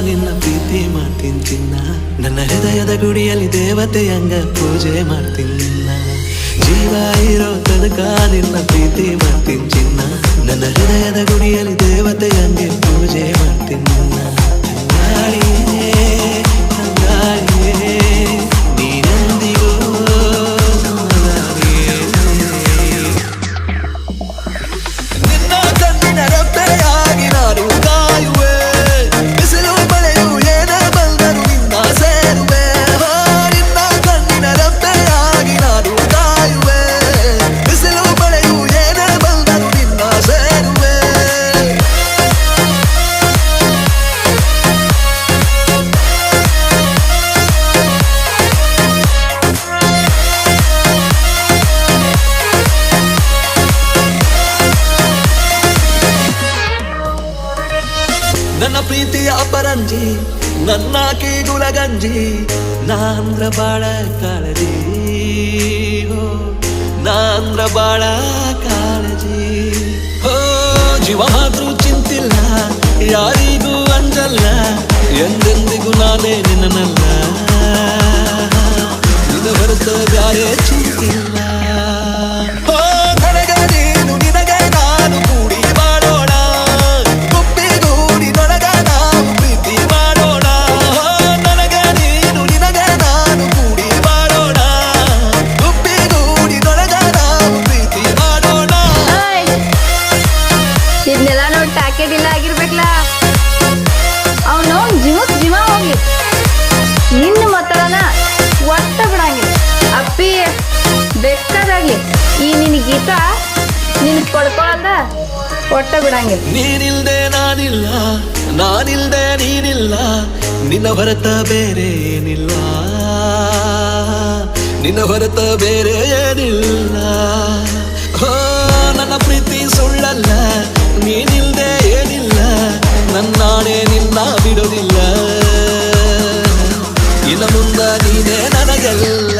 ನಿನ್ನ ಪ್ರೀತಿ ಮಾಡ್ತೀನಿ ಚಿನ್ನ ನನ್ನ ಹೃದಯದ ಗುಡಿಯಲ್ಲಿ ದೇವತೆಯಂಗ ಪೂಜೆ ಮಾಡ್ತೀನಿ ಜೀವ ಇರೋ ತನಕ ನಿನ್ನ ಪ್ರೀತಿ ಮಾಡ್ತೀನಿ ಚಿನ್ನ ನನ್ನ ಹೃದಯದ ಗುಡಿಯಲ್ಲಿ ದೇವತೆಯಂಗೆ ನನ್ನ ಪ್ರೀತಿಯ ಅಪರಂಜಿ, ನನ್ನ ಕೀಗುಲ ಗಂಜಿ ನಾಂದ್ರ ಬಾಳ ಕಾಳಜಿ ನಾಂದ್ರ ಬಾಳ ಕಾಳಜಿ. ಹೋ ಜೀವ ಮಾತ್ರ ಚಿಂತಿಲ್ಲ, ಯಾರಿಗೂ ಅಂಜಲ್ಲ, ಎಂದೆಂದಿಗೂ ನಾನೇ ನಿನ್ನನಲ್ಲ. ಇದು ಹೊರತು ಬ್ಯಾರೆ ಚಿಂತಿಲ್ಲ. ಈ ನಿನ್ನ ಗೀತ ನಿನ್ ಪಡ್ಕೊಳಲ್ಲ ಒಟ್ಟ ಬಿಡಂಗಿಲ್ಲ. ನೀನಿಲ್ದೆ ನಾನಿಲ್ಲ, ನಾನಿಲ್ದೆ ನೀನಿಲ್ಲ, ನಿನ್ನ ಹೊರತ ಬೇರೆ ಏನಿಲ್ಲ. ನಿನ್ನ ಹೊರತ ಬೇರೆ ಏನಿಲ್ಲ. ನನ್ನ ಪ್ರೀತಿ ಸುಳ್ಳಲ್ಲ, ನೀನಿಲ್ದೆ ಏನಿಲ್ಲ, ನನ್ನಾಣೆ ನಿನ್ನ ಬಿಡೋದಿಲ್ಲ. ಇನ್ನು ಮುಂದ ನೀನೇ ನನಗೆಲ್ಲ.